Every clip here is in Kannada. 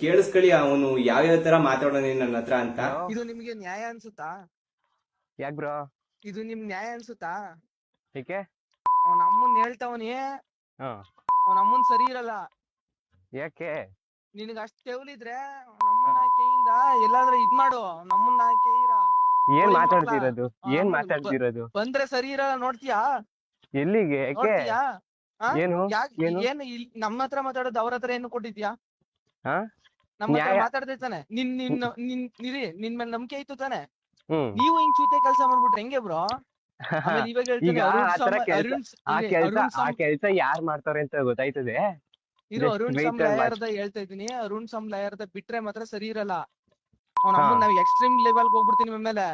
ಕೇಳಿಸ್ಕೊಳ್ಳಿ ಅವನು ಯಾವ್ಯಾವ ತರ ಮಾತಾಡೋಣ ನನ್ನ ಹತ್ರ ಅಂತ. ಇದು ನಿಮ್ಗೆ ನ್ಯಾಯ ಅನ್ಸುತ್ತಾ? ಯಾಕ್ ಬ್ರೋ? ಇದು ನಿಮ್ ನ್ಯಾಯ ಅನ್ಸುತ್ತಾ? ಏಕೆ? ಅವ್ನ ಅಮ್ಮನ್ ಹೇಳ್ತಾವನಿ. ಹಾ. ಅವ್ನ ಅಮ್ಮನ್ ಸರಿ ಇರಲ್ಲ. ಯಾಕೆ? ನಿನಗ ಅಷ್ಟ್ ತೆವಲಿದ್ರೆ ನಮ್ಮನ್ನ ಕೈಯಿಂದ ಎಲ್ಲಾದ್ರೂ ಇದ್ ಮಾಡು. ನಮ್ಮನ್ನ ಕೈರ ಏನ್ ಮಾತಾಡ್ತಿರೋದು? ಏನ್ ಮಾತಾಡ್ತಿರೋದು? ಬಂದ್ರೆ ಸರಿ ಇರಲ್ಲ ನೋಡ್ತೀಯಾ? ಎಲ್ಲಿಗೆ? ಯಾಕೆ ನೋಡ್ತೀಯಾ? ಏನು? ಯಾಕ್ ಏನು? ಏನ್ ಇಲ್- ನಮ್ಮ ಹತ್ರ ಮಾತಾಡೋದು ಅವ್ರ ಹತ್ರ ಏನು ಕೊಟ್ಟಿದ್ಯಾ ಹಾ? ನಮ್ಮ ಹತ್ರ ನ್ಯಾಯ- ಮಾತಾಡ್ದೆ ತಾನೆ. ನಿನ್ ನಿನ್ ನಿನ್ ನಿರಿ ನಿನ್ ಮೇಲೆ ನಂಬಿಕೆ ಆಯ್ತು ತಾನೆ. ಹ್ಮ್. ನೀವು ಹಿಂಗ್ ಚೂತೆ ಕೆಲಸ ಮಾಡ್ಬಿಟ್ರೆ ಹೆಂಗೆ ಬ್ರೋ? ಇವಾಗ ಹೇಳ್ತೀನಿ ಈಗ ಅರುಣ್ ಆ ತರ ಕೆಲ್ಸ- ಅರುಣ್ ಸ- ಆ ಕೆಲಸ ಕೆಲ್ಸ ಅರುಣ್ ಆ ಕೆಲ್ಸ ಯಾರ್ ಮಾಡ್ತಾರೆ ಅಂತ ಗೊತ್ತಾಯ್ತದೆ? ಇರೋ just Arun wait some and watch. ಲಾಯರ್ದ ಹೇಳ್ತಾ ಇದೀನಿ ಅರುಣ್ ಸಮ್ ಲಾಯರ್ದ ಬಿಟ್ರೆ ಮಾತ್ರ ಸರಿ ಇರಲ್ಲ. ಅವ್ನ ಹಾ. ಅಮ್ಮನ್ ನಾವ್ ಎಕ್ಸ್ಟ್ರೀಮ್ ಲೆವೆಲ್ ಹೋಗ್ಬಿಡ್ತೀನಿ ಆಮೇಲೆ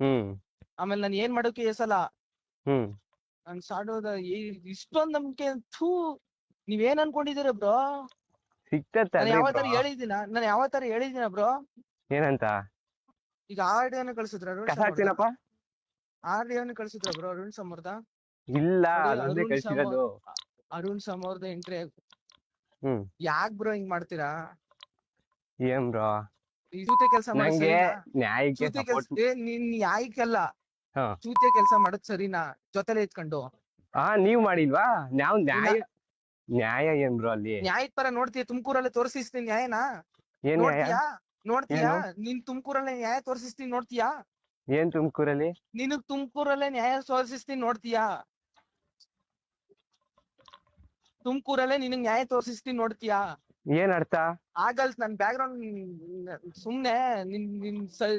ಹ್ಮ್. ಆಮೇಲೆ ನಾನು ಏನ್ ಮಾಡೋಕೆ ಏಸಲ್ಲ ಹ್ಮ್. ನನ್ ಸಾಡೋದ ಇಷ್ಟೊಂದ್ ನಂಬಿಕೆ ಥೂ ನೀವೇನ್ ಅನ್ಕೊಂಡಿದೀರ ಬ್ರೋ? ಸಿಕ್ತತ್ತೆ ನಾನು ಯಾವ ತರ. ಹೇಳಿದ್ದೀನ ನಾನು ಯಾವ ತರ ಹೇಳಿದ್ದೀನ ಬ್ರೋ ಏನಂತ? ಈಗ ಆಡಿಯೋನ ಕಳ್ಸಿದ್ರ ಅರುಣ್ ಕಸ ಹಾಕ್ತೀನಪ್ಪ. ಅನ್ನು ಕಳ್ಸಿದ್ರ ಬ್ರೋ ಅರುಣ್ ಸಮರ್ದ ಇಲ್ಲ ಅದೊಂದೇ ಕಳ್ಸಿರೋದು. ಅರುಣ್ ಸಮರ್ದ ಎಂಟ್ರಿ ಹ್ಮ್. ಯಾಕ್ ಬ್ರೋ ಹಿಂಗ್ ಮಾಡ್ತೀರಾ? ಏನ್ ಬ್ರೋ ಜೊತೆ ಕೆಲಸ ನಂಗೆ ನ್ಯಾಯಕ್ಕೆ ಚೂತೆ ಕೆಲ್ಸ ನಿನ್ ನ್ಯಾಯಕ್ಕಲ್ಲ. ಚೂತೆ ಕೆಲ್ಸ ಮಾಡೋದ್ ಸರಿನಾ? ಜೊತೆಲೆ ಇತ್ಕೊಂಡು ಹಾ ನೀವ್ ಮಾಡಿಲ್ವಾ? ನಾವ್ ನ್ಯಾಯ ನ್ಯಾಯ ಏನ್ ಬ್ರೋ ಅಲ್ಲಿ? ನ್ಯಾಯದ ಪರ ನೋಡ್ತೀಯ ತುಮಕೂರಲ್ಲಿ ತೋರಿಸ್ತೀನಿ ನ್ಯಾಯನ. ಏನ್ ನ್ಯಾಯ? ನೋಡ್ತೀಯಾ? ನಿನ್ ನೀನ್ ತುಮಕೂರಲ್ಲೇ ನ್ಯಾಯ ತೋರಿಸ್ತೀನಿ ನೋಡ್ತೀಯಾ? ಏನ್ ತುಮಕೂರಲ್ಲಿ? ನಿನಗ್ ತುಮಕೂರಲ್ಲೇ ನ್ಯಾಯ ತೋರಿಸ್ತೀನಿ ನೋಡ್ತೀಯಾ? ತುಮಕೂರಲ್ಲೇ ನಿನಗ್ ನ್ಯಾಯ ತೋರಿಸ್ತೀನಿ ನೋಡ್ತೀಯಾ? ಏನ್ ಅರ್ಥ? ಆಗಲ್ ನನ್ ಬ್ಯಾಕ್ ಗ್ರೌಂಡ್ ಸುಮ್ನೆ ನಿನ್ ನಿನ್ ಸ-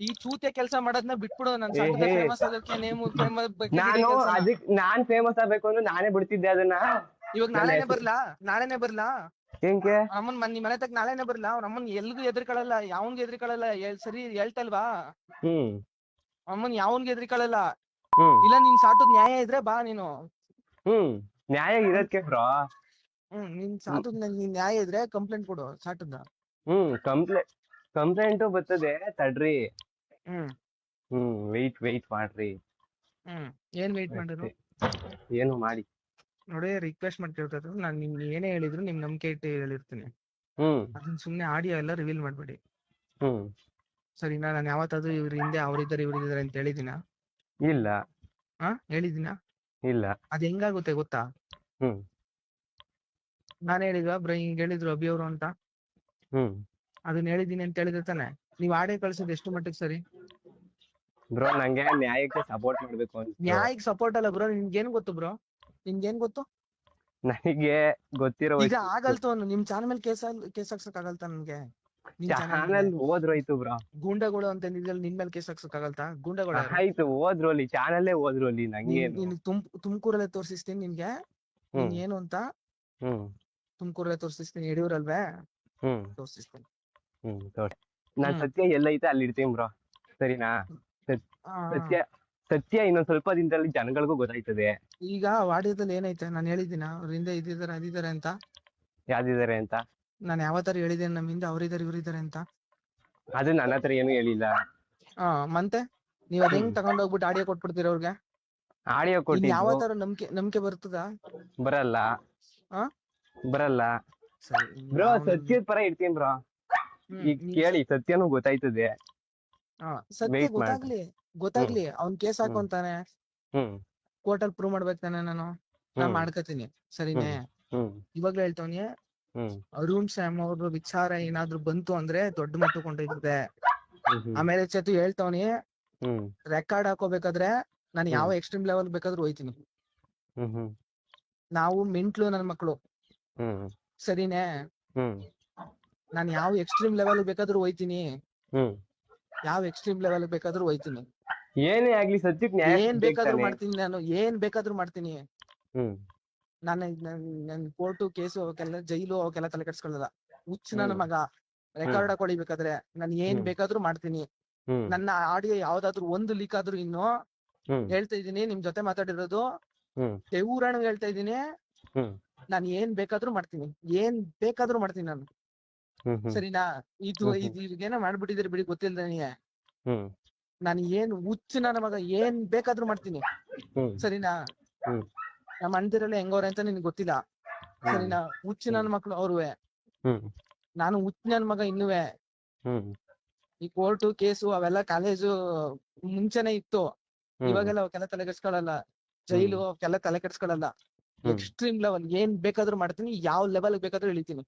ಈ ಚೂತೆ ಕೆಲ್ಸ ಮಾಡೋದ್ನ ಬಿಟ್ಬಿಡು ನನ್ ಏಹೇ. ಫೇಮಸ್ ನೇಮು ನಾನು ಅದಕ್ ನಾನ್ ಫೇಮಸ್ ಆಗ್ಬೇಕು ಅಂದ್ರೆ ನಾನೇ ಬಿಡ್ತಿದ್ದೆ ಅದನ್ನ. ಇವಾಗ ನಾಳೆನೆ ಬರ್ಲಾ? ನಾಳೆನೆ ಬರ್ಲಾ? ಹೆಂಗೆ ಅಮ್ಮನ್ ಮನ್ ನಿಮ್ ಮನೆ ತಕ್ಕ ನಾಳೆನೆ ಬರ್ಲಾ? ಅವ್ರ ಅಮ್ಮನ್ ಎಲ್ಗೂ ಎದ್ರಿಕೊಳ್ಳಲ್ಲ ಯಾವನ್ಗೂ ಎಲ್ ಸರಿ ಹೇಳ್ತಲ್ವಾ? ಹ್ಮ್. ಅಮ್ಮನ್ ಯಾವನ್ಗೂ ಎದ್ರಿಕೊಳ್ಳಲ್ಲ ಹ್ಮ್. ಇಲ್ಲ ನಿನ್ ಸಾಟದ್ ನ್ಯಾಯ ಇದ್ರೆ ಬಾ ನೀನು. ಹ್ಮ್. ನ್ಯಾಯ ಇರೋದ್ಕೆ ಬ್ರೋ ಹ್ಮ್ ನಿನ್ ಸಾಟದ್ ನೀನ್ ನ್ಯಾಯ ಇದ್ರೆ ಕಂಪ್ಲೇಂಟ್ ಕೊಡು ಸಾಟದ ಹ್ಮ್ ಕಂಪ್ಲೇಂಟ್ ಕಂಪ್ಲೇಂಟ್ ಬರ್ತದೆ ತಡ್ರಿ. ಹ್ಮ್. ಹ್ಮ್ ವೆಯ್ಟ್ ವೆಯ್ಟ್ ಮಾಡ್ರಿ. ಹ್ಮ್ ಏನ್ ವೇಟ್ ಮಾಡ್ರಿ ಏನು ಮಾಡಿ. ನೋಡಿ ರಿಕ್ವೆಸ್ಟ್ ಮಾಡ್ತಿರ್ತದ ನಾನು ನಿಮ್ ಏನೇ ಹೇಳಿದ್ರು ನಿಮ್ ನಂಬಿಕೆ ಇಟ್ಟು ಹೇಳಿರ್ತೀನಿ. ಹ್ಮ್. ಅದನ್ನ ಸುಮ್ನೆ ಆಡಿಯೋ ಎಲ್ಲ ರಿವೀಲ್ ಮಾಡ್ಬೇಡಿ. ಹ್ಮ್. ಸರಿನಾ ನಾನು ಯಾವತ್ತಾದ್ರೂ ಇವ್ರ ಹಿಂದೆ ಅವ್ರಿದ್ದಾರೆ ಇವ್ರಿದ್ದಾರೆ ಅಂತ ಹೇಳಿದಿನ? ಇಲ್ಲ. ಹಾ ಹೇಳಿದಿನ? ಇಲ್ಲ. ಅದ್ ಹೆಂಗಾಗುತ್ತೆ ಗೊತ್ತಾ? ಹ್ಮ್. ನಾನ್ ಹೇಳಿದ್ವಾ? ಬ್ರೋ ಹಿಂಗ್ ಹೇಳಿದ್ರು ಅಭಿ ಅವರು ಅಂತ? ಹ್ಮ್. ಅದನ್ನ ಹೇಳಿದೀನಿ ಅಂತ ಹೇಳಿದ್ರೆ ತಾನೆ? ನೀವು ಆಡಿಯೋ ಕಳ್ಸೋದು ಎಷ್ಟು ಮಟ್ಟಿಗೆ ಸರಿ? ಬ್ರೋ ನಂಗೆ ನ್ಯಾಯಕ್ಕೆ ಸಪೋರ್ಟ್ ಮಾಡ್ಬೇಕು ಅಂತ ನ್ಯಾಯಕ್ ಸಪೋರ್ಟ್ ಅಲ್ಲ ಬ್ರೋ ನಿಮ್ಗೇನ್ ಗೊತ್ತು ಬ್ರೋ? ನಿಮ್ಗೇನ್ ಗೊತ್ತು? ನನಗೆ ಗೊತ್ತಿರೋ ಈಗ ಆಗಲ್ತು ಅನ್ನು ನಿಮ್ ಚಾನಲ್ ಮೇಲೆ ಕೇಸ್ ಕೇಸ್ ಹಾಕ್ಸಕ್ ಆಗಲ್ತಾ ನನ್ಗೆ? ನಿಮ್ channel ಚಾನಲ್ ಮೇಲೆ? ಹೋದ್ರೋಯ್ತು ಬ್ರೋ. ಗೂಂಡಗಳು ಅಂತ ನಿನ್ ನಿನ್ ಮೇಲೆ ಕೇಸ್ ಹಾಕ್ಸಕ್ ಆಗಲ್ತಾ? ಗೂಂಡಗಳು ಯಾರು? ಆಯ್ತು ಹೋದ್ರು ಅಲ್ಲಿ ಚಾನಲ್ಲೇ ಹೋದ್ರು ಅಲ್ಲಿ ನಂಗೆ ನೀನ್- ನೀನ್ ತುಮ್ ತುಮಕೂರಲ್ಲೇ ತೋರ್ಸಿಸ್ತೀನಿ ನಿನ್ಗೆ. ನೀನ್ ಏನು ಅಂತ? ಹ್ಮ್. ತುಮಕೂರಲ್ಲೇ ತೋರ್ಸಿಸ್ತೀನಿ ಯಡಿಯೂರಲ್ವೇ? ಹ್ಮ್. ತೋರ್ಸಿಸ್ತೀನಿ. ಹ್ಮ್ ತೋರ್ಸಿ ನಾನ್ ಸತ್ಯ ಎಲ್ಲ ಎಲ್ಲೈತೆ ಅಲ್ಲಿ ಇಡ್ತೀನಿ ಬ್ರೋ. ಸರಿನಾ? ಆ, ಸತ್ಯ ಸತ್ಯ ಇನ್ನೊಂದ್ ಸ್ವಲ್ಪ ದಿನದಲ್ಲಿ ಜನಗಳಿಗೂ ಗೊತ್ತಾಯ್ತದೆ. ಈಗ ವಾಡ್ಯದಲ್ಲಿ ಏನೈತೆ ನಾನು ಹೇಳಿದ್ದೀನ? ಅವ್ರ ಹಿಂದೆ ಇದಿದ್ದಾರೆ ಅದಿದ್ದಾರೆ ಅಂತ? ಯಾವ್ದಿದಾರೆ ಅಂತ? ನಾನು ಯಾವತ್ತಾರು ಹೇಳಿದ್ದೇನೆ ನಮ್ಮ ಹಿಂದೆ ಅವರಿದ್ದಾರೆ ಇವರಿದ್ದಾರೆ ಅಂತ? ಅದು ನನ್ನ ಹತ್ರ ಏನು ಹೇಳಿಲ್ಲ. ಹಾ ಮತ್ತೆ? ನೀವ್ ಅದ್ ಹೆಂಗ್ ತಗೊಂಡೋಗ್ಬಿಟ್ಟು ಆಡಿಯೋ ಕೊಟ್ಬಿಡ್ತೀರ ಅವ್ರಿಗೆ? ಆಡಿಯೋ ಇನ್ ಕೊಟ್ಟಿದ್ದು. ತರ ನಂಬಿಕೆ ನಂಬಿಕೆ ಬರ್ತದ? ಬರಲ್ಲ. ಆ? ಬರಲ್ಲ. ಸರಿ ಬ್ರೋ ಸತ್ಯದ ಪರ ಇಡ್ತೀನಿ ಬ್ರೋ. ಹ್ಮ್, ಈಗ ನೀವ್- ಕೇಳಿ ಸತ್ಯನೂ ಗೊತ್ತಾಯ್ತದೆ. ಹಾ, ಸತ್ಯ wait ಮಾಡು. ಗೊತ್ತಾಗ್ಲಿ. ಗೊತ್ತಾಗ್ಲಿ ಅವ್ನ್ ಕೇಸ್. ಹಾಕೊಂತಾನೆ ಕೋರ್ಟ್ ಅಲ್ಲಿ ಪ್ರೂವ್ ಮಾಡ್ಬೇಕು ತಾನೆ ನಾನು? ನಾ ಮಾಡ್ಕೋತೀನಿ. ಸರಿನೇ? ಇವಾಗ್ಲೇ ಹೇಳ್ತವ್ನಿ ಅರುಣ್ ಶ್ಯಾಮ್ ಅವ್ರ ವಿಚಾರ ಏನಾದ್ರು ಬಂತು ಅಂದ್ರೆ ದೊಡ್ಡ ಮಟ್ಟ ಹ್ಮ್ ಆಮೇಲೆ ಚೇತು ಹೇಳ್ತವನಿ ರೆಕಾರ್ಡ್ ಹಾಕೋಬೇಕಾದ್ರೆ ನಾನು ಯಾವ ಎಕ್ಸ್ಟ್ರೀಮ್ ಲೆವೆಲ್ ಬೇಕಾದ್ರೂ ಹೋಯ್ತೀನಿ. ನಾವು ಮಿಂಟ್ಲು ನನ್ ಮಕ್ಳು. ಸರಿನೆ? ನಾನು ಯಾವ ಎಕ್ಸ್ಟ್ರೀಮ್ ಲೆವೆಲ್ ಬೇಕಾದ್ರೂ ಹೋಯ್ತೀನಿ. ಯಾವ ಎಕ್ಸ್ಟ್ರೀಮ್ ಲೆವೆಲ್ ಬೇಕಾದ್ರೂ ಹೋಯ್ತೀನಿ. ಏನೇ ಆಗ್ಲಿ ಸದ್ಯಕ್ಕೆ ನ್ಯಾಯ ಏನ್ ಬೇಕಾದ್ರೂ ಮಾಡ್ತೀನಿ ನಾನು ಏನ್ ಬೇಕಾದ್ರೂ ಮಾಡ್ತೀನಿ. ಹ್ಮ್. ನಾನು ನನ್ ಕೋರ್ಟು ಕೇಸು ಅವಕ್ಕೆಲ್ಲ ಜೈಲು ಅವಕ್ಕೆಲ್ಲ ತಲೆ ಕೆಡ್ಸ್ಕೊಳ್ಳಲ್ಲ. ಹುಚ್ಚ ನನ್ನ ಮಗ. ರೆಕಾರ್ಡ್ ಹಾಕೊಳಿಬೇಕಾದ್ರೆ ನಾನ್ ಏನ್. ಬೇಕಾದ್ರೂ ಮಾಡ್ತೀನಿ. ಹ್ಮ್. ನನ್ನ ಆಡಿಯೋ ಯಾವ್ದಾದ್ರು ಒಂದು ಲೀಕ್ ಆದ್ರೂ ಇನ್ನು ಹ್ಮ್. ಹೇಳ್ತಾ ಇದೀನಿ ನಿಮ್ ಜೊತೆ ಮಾತಾಡಿರೋದು. ಹ್ಮ್. ದೇವರಾಣ ಹೇಳ್ತಾ ಇದೀನಿ ಹ್ಮ್. ನಾನ್ ಏನ್ ಬೇಕಾದ್ರೂ ಮಾಡ್ತೀನಿ. ಏನ್ ಬೇಕಾದ್ರೂ ಮಾಡ್ತೀನಿ ನಾನು. ಸರಿನಾ? ಇದು ಇದೇನೋ ಮಾಡ್ಬಿಟ್ಟಿದ್ರೆ ಬಿಡಿ ಗೊತ್ತಿಲ್ಲ ನನಗೆ ನಾನು ಏನ್ ಹುಚ್ಚು ನನ್ನ ಮಗ ಏನ್ ಬೇಕಾದ್ರೂ ಮಾಡ್ತೀನಿ. ಸರಿನಾ. ನಮ್ಮ ಅಣ್ಣದಿರಲ್ಲ ಹೆಂಗವ್ರೆ ಅಂತ ನಿನ್ಗೆ ಗೊತ್ತಿಲ್ಲ. ಸರಿನಾ? ಹುಚ್ಚು ನನ್ನ ಮಕ್ಳು ಅವ್ರುವೆ. ನಾನು ಹುಚ್ಚ ನನ್ ಮಗ ಇನ್ನುವೆ. ಈ ಕೋರ್ಟು ಕೇಸು ಅವೆಲ್ಲ ಕಾಲೇಜು ಮುಂಚೆನೆ ಇತ್ತು. ಇವಾಗೆಲ್ಲ ಅವಕ್ಕೆಲ್ಲ ತಲೆ ಕೆಡ್ಸ್ಕೊಳಲ್ಲ ಜೈಲು ಅವಕ್ಕೆಲ್ಲ ತಲೆ ಕೆಡ್ಸ್ಕೊಳಲ್ಲ. ಎಕ್ಸ್ಟ್ರೀಮ್ ಲೆವೆಲ್ ಏನ್ ಬೇಕಾದ್ರೂ ಮಾಡ್ತೀನಿ ಯಾವ ಲೆವೆಲ್ ಬೇಕಾದ್ರೂ ಇಳಿತೀನಿ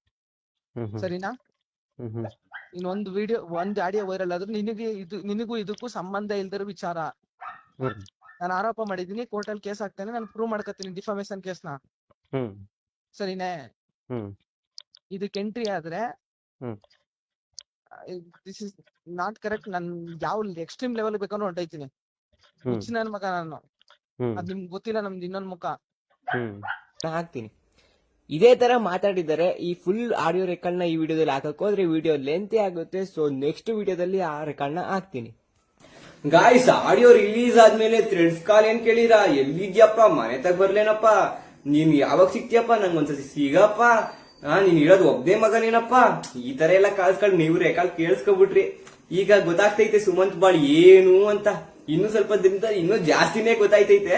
ಸರಿನಾ? ಇನ್ನೊಂದು ವಿಡಿಯೋ ಒಂದ್ ಆಡಿಯೋ ವೈರಲ್ ಆದ್ರೂ ನಿನಗೆ ಇದು ನಿನಗೂ ಇದಕ್ಕೂ ಸಂಬಂಧ ಇಲ್ದಿರೋ ವಿಚಾರ. ನಾನು ಆರೋಪ ಮಾಡಿದೀನಿ ಕೋರ್ಟಲ್ಲಿ ಕೇಸ್ ಹಾಕ್ತೇನೆ ನಾನು ಪ್ರೂವ್ ಮಾಡ್ಕೊತೀನಿ ಡಿಫಾಮೇಶನ್ ಕೇಸ್ನ ಸರಿನೇ? ಇದಕ್ಕೆ ಎಂಟ್ರಿ ಆದ್ರೆ. ದಿಸ್ ಇಸ್ ನಾಟ್ ಕರೆಕ್ಟ್ ನಾನು ಯಾವ ಎಕ್ಸ್ಟ್ರೀಮ್ ಲೆವೆಲ್ ಬೇಕಾದ್ರೂ ಹೊಂಟೈತೀನಿ ಹ್ಮ್ ಹುಚ್ಚ ನನ್ ಮಗ ನಾನು. ಅದ್ ನಿಮ್ಗೆ ಗೊತ್ತಿಲ್ಲ ನಮ್ದು ಇನ್ನೊಂದ್ ಮುಖ. ಹಾಕ್ತೀನಿ. ಇದೇ ತರ ಮಾತಾಡಿದರೆ ಈ ಫುಲ್ ಆಡಿಯೋ ರೆಕಾರ್ಡ್ನ ಈ ವಿಡಿಯೋದಲ್ಲಿ ಹಾಕಕ್ ಹೋದ್ರೆ ವಿಡಿಯೋ ಲೆಂತಿ ಆಗುತ್ತೆ. ಸೊ ನೆಕ್ಸ್ಟ್ ವಿಡಿಯೋದಲ್ಲಿ ಆ ರೆಕಾರ್ಡ್ನ ಹಾಕ್ತೀನಿ. ಗಾಯ್ಸ್ ಆಡಿಯೋ ರಿಲೀಸ್ ಆದ್ಮೇಲೆ ಥ್ರೆಡ್ಸ್ ಕಾಲ್ ಏನ್ ಕೇಳಿರಾ ಎಲ್ಲಿದ್ಯಪ್ಪ? ಮನೆ ತಗ ಬರ್ಲೇನಪ್ಪ? ನೀನ್ ಯಾವಾಗ ಸಿಗ್ತೀಯಪ್ಪ ನಂಗ್ ಒಂದ್ಸತಿ ಸಿಗಪ್ಪ? ನಾನು ನೀನ್ ಇರೋದು ಒಬ್ಬನೇ ಮಗನೇನಪ್ಪ? ಈ ತರ ಎಲ್ಲ ಕಾಲ್ಸ್ಕೊಂಡು ನೀವು ರೆಕಾರ್ಡ್ ಕೇಳಿಸ್ಕೊಬಿಟ್ರಿ. ಈಗ ಗೊತ್ತಾಗ್ತೈತೆ ಸುಮಂತ್ ಬಾಳ್ ಏನು ಅಂತ. ಇನ್ನು ಸ್ವಲ್ಪ ದಿನದ ಇನ್ನೂ ಜಾಸ್ತಿನೇ ಗೊತ್ತಾಯ್ತೈತೆ.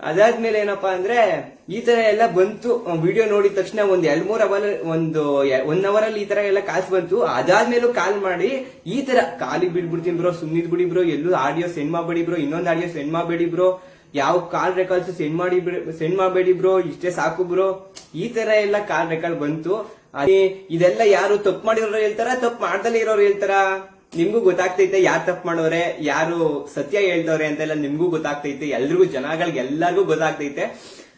ಅದಾದ್ಮೇಲೆ ಏನಪ್ಪಾ ಅಂದ್ರೆ ಈ ತರ ಎಲ್ಲ ಬಂತು ವಿಡಿಯೋ ನೋಡಿದ ತಕ್ಷಣ ಒಂದ್ ಎರಡ್ ಮೂರ್ ಅವರ್, ಒಂದು ಒನ್ ಅವರ್ ಅಲ್ಲಿ ಈ ತರ ಎಲ್ಲ ಕಾಲ್ಸ್ ಬಂತು. ಅದಾದ್ಮೇಲೂ ಕಾಲ್ ಮಾಡಿ, ಈ ತರ ಕಾಲಿಗೆ ಬಿಡ್ಬಿಡ್ತೀನಿ ಬ್ರೋ ಸುಮ್ನಿದ್ ಬಿಡಿ ಬ್ರೋ ಎಲ್ಲೂ ಆಡಿಯೋ ಸೆಂಡ್ ಮಾಡ್ಬೇಡಿ ಬ್ರೋ ಇನ್ನೊಂದ್ ಆಡಿಯೋ ಸೆಂಡ್ ಮಾಡ್ಬೇಡಿ ಬ್ರೋ ಯಾವ ಕಾಲ್ ರೆಕಾರ್ಡ್ಸ್ ಸೆಂಡ್ ಮಾಡಿ ಸೆಂಡ್ ಮಾಡಬೇಡಿ ಬ್ರೋ ಇಷ್ಟೇ ಸಾಕು ಬ್ರೋ ಈ ತರ ಎಲ್ಲ ಕಾಲ್ ರೆಕಾರ್ಡ್ ಬಂತು. ಅದೇ, ಇದೆಲ್ಲ ಯಾರು ತಪ್ಪು ಮಾಡಿರೋರು ಹೇಳ್ತಾರ, ತಪ್ಪು ಮಾಡ್ದಲೇ ಇರೋರು ಹೇಳ್ತಾರ? ನಿಮ್ಗೂ ಗೊತ್ತಾಗ್ತೈತೆ ಯಾರು ತಪ್ಪು ಮಾಡೋರೆ ಯಾರು ಸತ್ಯ ಹೇಳ್ದವ್ರೆ ಅಂತೆಲ್ಲ ನಿಮ್ಗೂ ಗೊತ್ತಾಗ್ತೈತೆ ಎಲ್ರಿಗೂ ಜನಗಳಿಗೆ ಎಲ್ಲರಿಗೂ ಗೊತ್ತಾಗ್ತೈತೆ.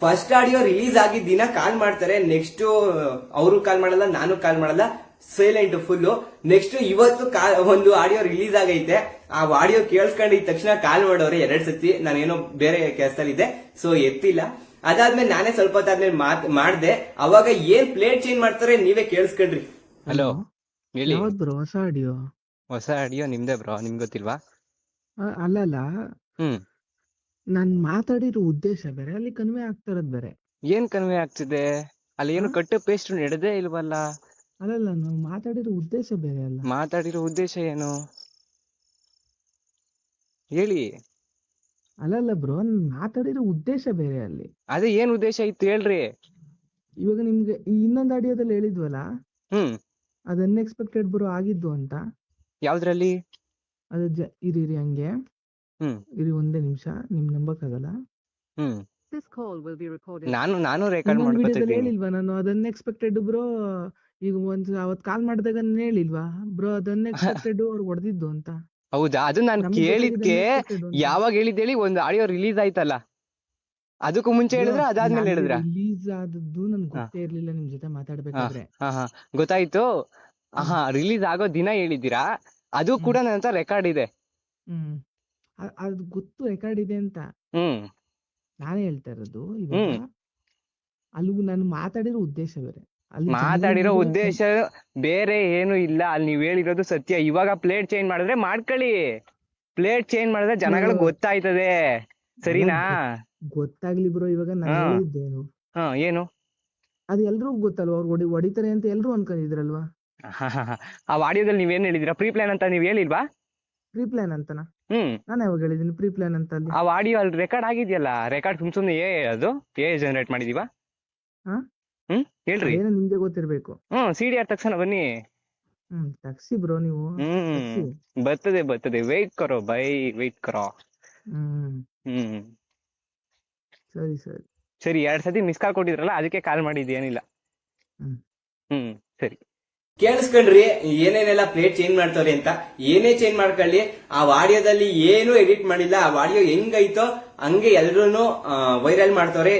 ಫಸ್ಟ್ ಆಡಿಯೋ ರಿಲೀಸ್ ಆಗಿ ದಿನ ಕಾಲ್ ಮಾಡ್ತಾರೆ ನೆಕ್ಸ್ಟ್ ಅವರು ಕಾಲ್ ಮಾಡಲ್ಲ ನಾನು ಕಾಲ್ ಮಾಡಲ್ಲ ಸೈಲೆಂಟ್ ಫುಲ್ ನೆಕ್ಸ್ಟ್ ಇವತ್ತು ಒಂದು ಆಡಿಯೋ ರಿಲೀಸ್ ಆಗೈತೆ. ಆ ಆಡಿಯೋ ಕೇಳಿಸ್ಕೊಂಡಿದ ತಕ್ಷಣ ಕಾಲ್ ಮಾಡೋರೆ ಎರಡ್ ಸತಿ ನಾನೇನೋ ಬೇರೆ ಕೆಲಸದಲ್ಲಿದ್ದೆ ಸೊ ಎತ್ತಿಲ್ಲ. ಅದಾದ್ಮೇಲೆ ನಾನೇ ಸ್ವಲ್ಪ ಹೊತ್ತಾದ್ಮೇಲೆ ಮಾತ್ ಮಾಡ್ದೆ. ಅವಾಗ ಏನ್ ಪ್ಲೇಟ್ ಚೇಂಜ್ ಮಾಡ್ತಾರೆ ನೀವೇ ಕೇಳಿಸ್ಕೊಂಡ್ರಿ ಹಲೋ? ಹೇಳಿ. ಬ್ರೋ ಹೊಸ ಆಡಿಯೋ ಹೊಸ ಆಡಿಯೋ ನಿಮ್ದೇ ಬ್ರೋ ನಿಮ್ಗೆ ಗೊತ್ತಿಲ್ವಾ? ಅಲ್ಲಲ್ಲ. ಹ್ಮ್. ನಾನ್ ಮಾತಾಡಿರೋ ಉದ್ದೇಶ ಬೇರೆ ಅಲ್ಲಿ ಕನ್ವೆ ಆಗ್ತಾ ಇರೋದ್ ಬೇರೆ. ಏನ್ ಕನ್ವೆ ಆಗ್ತಿದೆ? ಅಲ್ಲಿ ಏನು ಕಟ್ಟು ಪೇಸ್ಟ್ ನಡೆದೇ ಇಲ್ವಲ್ಲ? ಅಲ್ಲಲ್ಲ ನಾವು ಮಾತಾಡಿರೋ ಉದ್ದೇಶ ಬೇರೆ ಅಲ್ಲ. ಮಾತಾಡಿರೋ ಉದ್ದೇಶ ಏನು? ಹೇಳಿ. ಅಲ್ಲಲ್ಲ ಬ್ರೋ ಮಾತಾಡಿರೋ ಉದ್ದೇಶ ಬೇರೆ ಅಲ್ಲಿ. ಅದೇ ಏನ್ ಉದ್ದೇಶ ಇತ್ತು ಹೇಳ್ರಿ. ಇವಾಗ ನಿಮ್ಗೆ ಈ ಇನ್ನೊಂದ್ ಆಡಿಯೋದಲ್ಲಿ ಹೇಳಿದ್ವಲ್ಲ? ಹ್ಮ್. ಅದು ಅನ್ಎಕ್ಸ್ಪೆಕ್ಟೆಡ್ ಬ್ರೋ ಆಗಿದ್ದು ಅಂತ. ಯಾವ್ದ್ರಲ್ಲಿ? ಅದು ಜ ಇರಿ ಇರಿ ಹಂಗೆ. ಹ್ಮ್. ಇರಿ ಒಂದೇ ನಿಮಿಷ ನಿಮ್ ನಂಬಕ್ಕಾಗಲ್ಲ? ಹ್ಮ್. This call will be recorded. ನಾನು ನಾನು ರೆಕಾರ್ಡ್ ಇನ್ನೊಂದ್ ವಿಡಿಯೋದಲ್ಲಿ ಮಾಡ್ಕೊತಿದ್ದೀನಿ ಹೇಳಿಲ್ವಾ ನಾನು? ಅದನ್ನ ಎಕ್ಸ್ಪೆಕ್ಟೆಡ್ ಬ್ರೋ ಈಗ ಒಂದ್ ಅವತ್ ಕಾಲ್ ಮಾಡಿದಾಗ ನಾನು ಹೇಳಿಲ್ವಾ? ಬ್ರೋ ಅದನ್ನ ಎಕ್ಸ್ಪೆಕ್ಟೆಡ್ ಅವ್ರು ಹೊಡೆದಿದ್ದು ಅಂತ. ಹೌದಾ? ಅದು ನಾನು ನಮ್ಗೆ ಕೇಳಿದ್ಕೆ unexpected ಅಂತ. ಯಾವಾಗ ಹೇಳಿದ್ ಹೇಳಿ ಒಂದು ಆಡಿಯೋ ರಿಲೀಸ್ ಆಯ್ತಲ್ಲ. ಅದಕ್ಕೂ ಮುಂಚೆ ಹೇಳಿದ್ರ ಅದಾದ್ಮೇಲೆ ಹೇಳಿದ್ರ? ರಿಲೀಸ್ ಆದದ್ದು ನನ್ಗೆ ಗೊತ್ತೇ ಇರ್ಲಿಲ್ಲ ನಿಮ್ ಜೊತೆ ಮಾತಾಡ್ಬೇಕಾದ್ರೆ. ಹಾ ಹಾ. ಗೊತ್ತಾಯ್ತು. ಹಾ ರಿಲೀಸ್ ಆಗೋ ದಿನ ಹೇಳಿದ್ದೀರಾ? ಅದು ಕೂಡ ನನ್ನ ಹತ್ರ ರೆಕಾರ್ಡ್ ಇದೆ. ಹ್ಮ್. ಅ- ಅದು ಗೊತ್ತು ರೆಕಾರ್ಡ್ ಇದೆ ಅಂತ. ಹ್ಮ್. ನಾನೇ ಹೇಳ್ತಾ ಇರೋದು ಇವಾಗ ಹ್ಮ್. ಅಲ್ಲಿ ನಾನು ಮಾತಾಡಿರೋ ಉದ್ದೇಶ ಬೇರೆ. ಅಲ್ಲಿ ಮಾತಾಡಿರೋ ಉದ್ದೇಶ ಬೇರೆ ಏನು ಇಲ್ಲ. ಅಲ್ಲಿ ನೀವ್ ಹೇಳಿರೋದು ಸತ್ಯ. ಇವಾಗ ಪ್ಲೇಟ್ ಚೇಂಜ್ ಮಾಡಿದ್ರೆ ಮಾಡ್ಕೊಳ್ಳಿ. ಪ್ಲೇಟ್ ಚೇಂಜ್ ಮಾಡಿದ್ರೆ ಜನಗಳಿಗೆ. ಗೊತ್ತಾಯ್ತದೆ. ಸರಿನಾ? ಗೊತ್ತಾಗ್ಲಿ ಬ್ರೋ ಇವಾಗ ನಾನು ಹಾ. ಹೇಳಿದ್ದೇನು ಹಾ ಏನು? ಅದು ಎಲ್ರಿಗೂ ಗೊತ್ತಲ್ವಾ? ಅವ್ರು ಹೊಡಿ ಹೊಡಿತಾರೆ ಅಂತ ಎಲ್ರು ಅನ್ಕೊಂಡಿದ್ರಲ್ವಾ? ಆ ಆಡಿಯೋದಲ್ಲಿ ನೀವೇನ್ ಹೇಳಿದಿರಾ? ಪ್ರೀ ಪ್ಲಾನ್ ಅಂತ ನೀವ್ ಹೇಳಿಲ್ವಾ? ಪ್ರೀ ಪ್ಲಾನ್ ಅಂತನಾ? ಹ್ಮ್. ನಾನು ಯಾವಾಗ ಹೇಳಿದ್ದೀನಿ ಪ್ರೀ ಪ್ಲಾನ್ ಅಂತ ಅಲ್ಲಿ ಆ ಆಡಿಯೋ ಅಲ್ಲಿ ರೆಕಾರ್ಡ್ ಆಗಿದೆಯಲ್ಲ ರೆಕಾರ್ಡ್ ಸುಮ್ ಸುಮ್ನೆ ಏ ಅದು ಏ ಜನರೇಟ್ ಮಾಡಿದೀವಾ? ಹಾ? ಹ್ಮ್ ಹೇಳ್ರಿ. ಏನು ನಿಮ್ಗೆ ಗೊತ್ತಿರ್ಬೇಕು. ಹ್ಮ್ ಸಿ ಡಿ ಆರ್ ತಕ್ಷಣ ಬನ್ನಿ. ಹ್ಮ್ ಟ್ಯಾಕ್ಸಿ ಬ್ರೋ ನೀವು. ಹ್ಮ್. ಬರ್ತದೆ ಬರ್ತದೆ. ವೆಯ್ಟ್ ಕರೋ ಬೈ ವೇಟ್ ಕರೋ. ಹ್ಮ್. ಹ್ಮ್. ಸರಿ ಸರಿ. ಸರಿ ಎರಡ್ ಸತಿ ಮಿಸ್ ಕಾಲ್ ಕೊಟ್ಟಿದ್ರಲ್ಲ ಅದಕ್ಕೆ ಕಾಲ್ ಮಾಡಿದ್ದೇನಿಲ್ಲ ಹ್ಮ್. ಹ್ಮ್ ಸರಿ. ಕೇಳಿಸ್ಕೊಂಡ್ರಿ, ಏನೇನೆಲ್ಲ ಪ್ಲೇಟ್ ಚೇಂಜ್ ಮಾಡ್ತಾವ್ರಿ ಅಂತ. ಏನೇ ಚೇಂಜ್ ಮಾಡ್ಕೊಳ್ಳಿ, ಆ ಆಡಿಯೋದಲ್ಲಿ ಏನು ಎಡಿಟ್ ಮಾಡಿಲ್ಲ, ಆ ಆಡಿಯೋ ಹೆಂಗೈತೋ ಹಂಗೆ ಎಲ್ರು ವೈರಲ್ ಮಾಡ್ತಾವ್ರೆ.